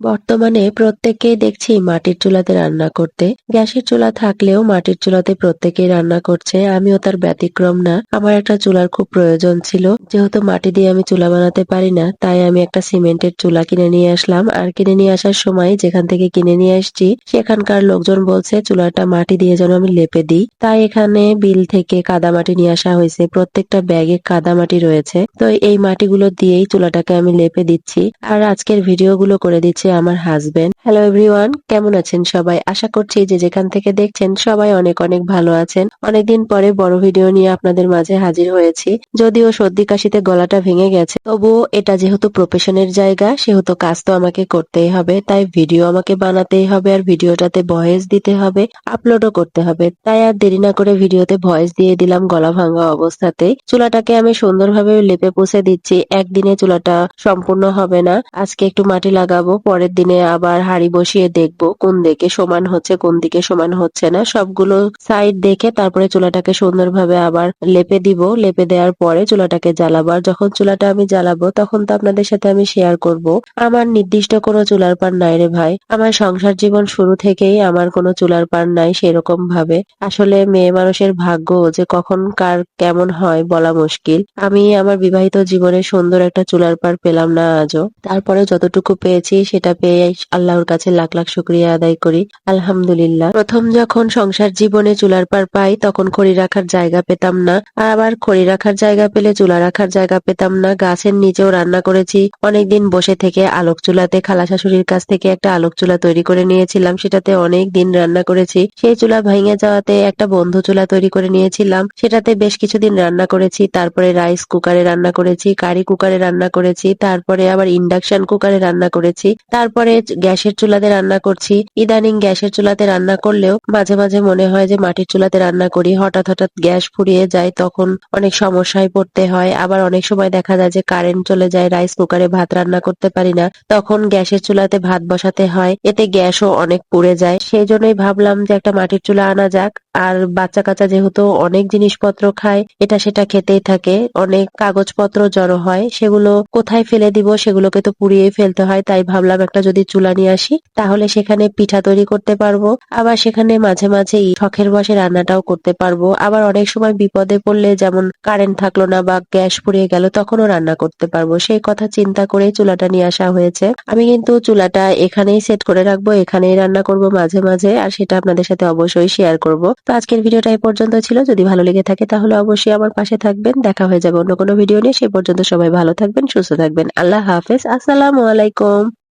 বর্তমানে প্রত্যেককেই দেখছি মাটির চুলাতে রান্না করতে। গ্যাসের চুলা থাকলেও মাটির চুলাতে প্রত্যেকেই রান্না করছে। আমিও তার ব্যতিক্রম না। আমার একটা চুলার খুব প্রয়োজন ছিল। যেহেতু মাটি দিয়ে আমি চুলা বানাতে পারি না, তাই আমি একটা সিমেন্টের চুলা কিনে নিয়ে আসলাম। আর কিনে নিয়ে আসার সময় যেখান থেকে কিনে নিয়ে আসছি, সেখানকার লোকজন বলছে, চুলাটা মাটি দিয়ে যেন আমি লেপে দিই। তাই এখানে বিল থেকে কাদা মাটি নিয়ে আসা হয়েছে। প্রত্যেকটা ব্যাগে কাদা মাটি রয়েছে। তো এই মাটিগুলো দিয়েই চুলাটাকে আমি লেপে দিচ্ছি। আর আজকের ভিডিওগুলো করে দিচ্ছে আমার হাজবেন্ড হ্যালো এভরিওয়ান কেমন আছেন সবাই? আশা করছি যে যেখান থেকে দেখছেন সবাই অনেক অনেক ভালো আছেন। অনেকদিন পরে বড় ভিডিও নিয়ে আপনাদের মাঝে হাজির হয়েছি। যদিও সর্দি কাশিতে গলাটা ভেঙে গেছে, তবুও এটা যেহেতু প্রফেশনের জায়গা, সেহেতু কাজ তো আমাকে করতেই হবে, তাই ভিডিও আমাকে বানাতেই হবে আর ভিডিওটাতে ভয়েস দিতে হবে আপলোডও করতে হবে। তাই আর দেরি না করে ভিডিওতে ভয়েস দিয়ে দিলাম গলা ভাঙা অবস্থাতেই। চুলাটাকে আমি সুন্দরভাবে লেপে পুষে দিচ্ছি, একদিনে চুলাটা সম্পূর্ণ হবে না। আজকে একটু মাটি লাগাবো পরের দিনে আবার হাড়ি বসিয়ে দেখব কোন দিকে সমান হচ্ছে, কোন দিকে সমান হচ্ছে না। সবগুলো সাইড দেখে তারপরে চুলাটাকে সুন্দরভাবে আবার লেপে দিব। লেপে দেওয়ার পরে চুলাটাকে জ্বালাবো। আর যখন চুলাটা আমি জ্বালাবো, তখন তো আপনাদের সাথে আমি শেয়ার করব। আমার নির্দিষ্ট কোনো চুলার পার নাই রে ভাই। আমার সংসার জীবন শুরু থেকেই আমার কোনো চুলার পার নাই সেরকম ভাবে আসলে মেয়ে মানুষের ভাগ্য যে কখন কার কেমন হয় বলা মুশকিল। আমি আমার বিবাহিত জীবনে সুন্দর একটা চুলার পার পেলাম না আজও। তারপরে যতটুকু পেয়েছি সেটা পেয়ে আল্লাহর কাছে লাখ লাখ শুক্রিয়া আদায় করি। আলহামদুলিল্লাহ। প্রথম যখন সংসার জীবনে চুলার পার পাই, তখন খড়ি রাখার জায়গা পেতাম না। আবার খড়ি রাখার জায়গা পেলে চুলা রাখার জায়গা পেতাম না। গাছের নিচেও রান্না করেছি। অনেকদিন বসে থেকে আলোক চুলাতে খালা শাশুড়ির কাছ থেকে একটা আলোক চুলা তৈরি করে নিয়েছিলাম। সেটাতে অনেক দিন রান্না করেছি। সেই চুলা ভেঙে যাওয়াতে একটা বন্ধু চুলা তৈরি করে নিয়েছিলাম। সেটাতে বেশ কিছুদিন রান্না করেছি। তারপরে রাইস কুকারে রান্না করেছি, কারি কুকারে রান্না করেছি, তারপরে আবার ইন্ডাকশন কুকারে রান্না করেছি। তারপরে গ্যাসের চুলাতে রান্না করছি। ইদানিং গ্যাসের চুলাতে রান্না করলেও মাঝে মাঝে মনে হয় যে মাটির চুলাতে রান্না করি। হঠাৎ হঠাৎ গ্যাস ফুরিয়ে যায়, তখন অনেক সমস্যায় পড়তে হয়। আবার অনেক সময় দেখা যায় যে কারেন্ট চলে যায়, রাইস কুকারে ভাত রান্না করতে পারি না। তখন গ্যাসের চুলাতে ভাত বসাতে হয়, এতে গ্যাসও অনেক পুড়ে যায়। সেই জন্যই ভাবলাম যে একটা মাটির চুলা আনা যাক। আর বাচ্চা কাচ্চা যেহেতু অনেক জিনিসপত্র খায়, এটা সেটা খেতেই থাকে। অনেক কাগজপত্র জড়ো হয়, সেগুলো কোথায় ফেলে দিব, সেগুলোকে তো পুড়িয়েই ফেলতে হয়। তাই ভাবলাম একটা যদি চুলা নিয়ে আসি, তাহলে সেখানে পিঠা তৈরি করতে পারব, আবার সেখানে মাঝে মাঝে এই শখের বসে রান্নাটাও করতে পারব। আবার অনেক সময় বিপদে পড়লে যেমন কারেন্ট থাকল না বা গ্যাস পুড়িয়ে গেল, তখনও রান্না করতে পারব। সেই কথা চিন্তা করে চুলাটা নিয়ে আসা হয়েছে। আমি কিন্তু চুলাটা এখানেই সেট করে রাখব, এখানেই রান্না করব মাঝে মাঝে, আর সেটা আপনাদের সাথে অবশ্যই শেয়ার করব। তো আজকের ভিডিওটা এই পর্যন্ত ছিল। যদি ভালো লেগে থাকে, তাহলে অবশ্যই আমার পাশে থাকবেন। দেখা হয়ে যাবে অন্য কোনো ভিডিও নিয়ে। সেই পর্যন্ত সবাই ভালো থাকবেন, সুস্থ থাকবেন। আল্লাহ হাফেজ। আসসালামু আলাইকুম।